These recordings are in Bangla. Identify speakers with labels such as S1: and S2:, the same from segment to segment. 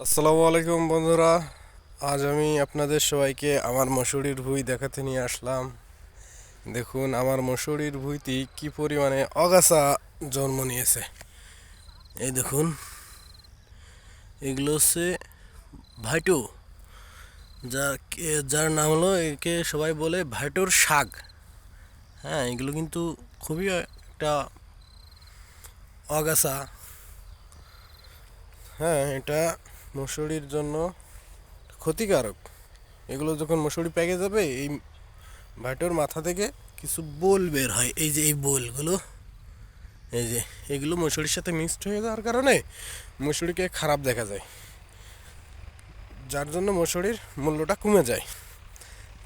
S1: আসসালামু আলাইকুম বন্ধুরা। আজ আমি আপনাদের সবাইকে আমার মসুরির ভুঁই দেখাতে নিয়ে আসলাম। দেখুন, আমার মসুরির ভুঁইটি কি পরিমাণে অগাছা জন্ম নিয়েছে। এই দেখুন, এগুলো হচ্ছে ভাইটো, যা যার নাম হলো একে সবাই বলে ভাইটোর শাক। হ্যাঁ এগুলো কিন্তু খুবই একটা অগাছা। হ্যাঁ এটা মসুরির জন্য ক্ষতিকারক। এগুলো যখন মসুরি পেকে যাবে, এই ভাটোর মাথা থেকে কিছু বোল বের হয়। এই যে এই বোলগুলো, এই যে এগুলো মসুরির সাথে মিক্সড হয়ে যাওয়ার কারণে মসুরিকে খারাপ দেখা যায়। যার জন্য মসুরির মূল্যটা কমে যায়।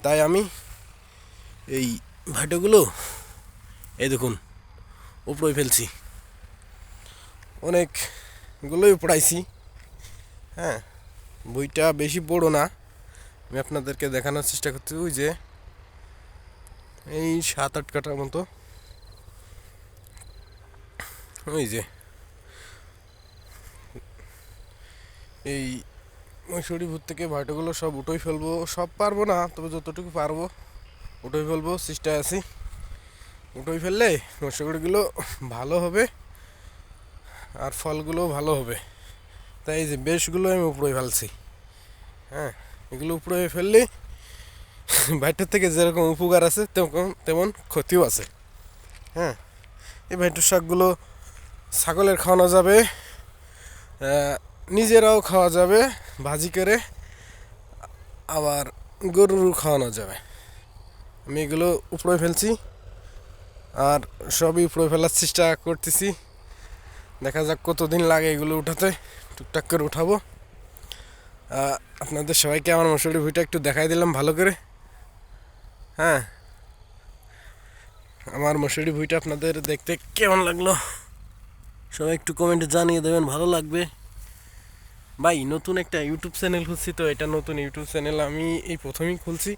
S1: তাই আমি এই ভাটোগুলো এই দেখুন উপরে ফেলছি। অনেকগুলোই উপড়াইছি। হ্যাঁ বইটা বেশি বড় না। আমি আপনাদেরকে দেখানোর চেষ্টা করছি, ওই যে এই সাত আট কাটার মতো। ওই যে এই মৈশুরি ভূত থেকে ভাইটোগুলো সব উঠোই ফেলব, সব পারব না, তবে যতটুকু পারব উঠোই ফেলব চেষ্টায় আছি। উঠোই ফেললে মশাগুড়িগুলো ভালো হবে, আর ফলগুলো ভালো হবে। তাই এই যে বেশগুলো আমি উপরে ফেলছি। হ্যাঁ এগুলো উপরে ফেললে ভাইটার থেকে যেরকম উপকার আছে তেমন তেমন ক্ষতিও আছে। হ্যাঁ এই ভাইটার শাকগুলো ছাগলের খাওয়ানো যাবে নিজেরাও খাওয়া যাবে, ভাজি করে, আবার গরুরও খাওয়ানো যাবে। আমি এগুলো উপরে ফেলছি, আর সবই উপরে ফেলার চেষ্টা করতেছি। দেখা যাক কতদিন লাগে এগুলো উঠাতে। টুকটাক করে উঠাবো। আপনাদের সবাইকে আমার মশুরি ভুইটা একটু দেখাই দিলাম ভালো করে। হ্যাঁ। আমার মশুরি ভুইটা আপনাদের দেখতে কেমন লাগল? সবাই একটু কমেন্টে জানিয়ে দেবেন, ভালো লাগবে। ভাই, নতুন একটা ইউটিউব চ্যানেল খুলছি তো, এটা নতুন ইউটিউব চ্যানেল আমি এই প্রথমেই খুলছি।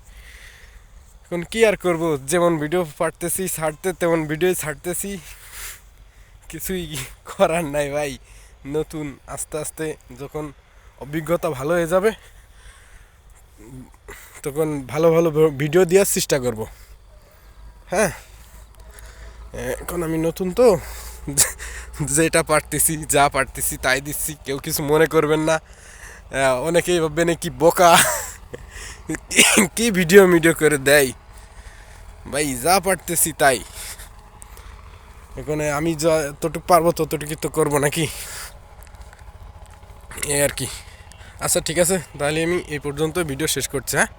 S1: এখন কি আর করব? যেমন ভিডিও পাঠতেছি ছাড়তে, তেমন ভিডিও ছাড়তেছি। কিছুই করার নাই ভাই। নতুন আস্তে আস্তে যখন অভিজ্ঞতা ভালো হয়ে যাবে, তখন ভালো ভালো ভিডিও দেওয়ার চেষ্টা করব। হ্যাঁ? এখন আমি নতুন তো, যেটা পারতেছি, যা পারতেছি তাই দিচ্ছি, কেউ কিছু মনে করবেন না। অনেকেই ভাববেন কি বোকা? কি ভিডিও মিডিও করে দেয়? ভাই, যা পারতেছি তাই। এখানে আমি যতটুকু পারব ততটুকু তো করব নাকি? এই আর কি। আচ্ছা ঠিক আছে। তাহলে আমি এই পর্যন্ত ভিডিও শেষ করছি হ্যাঁ?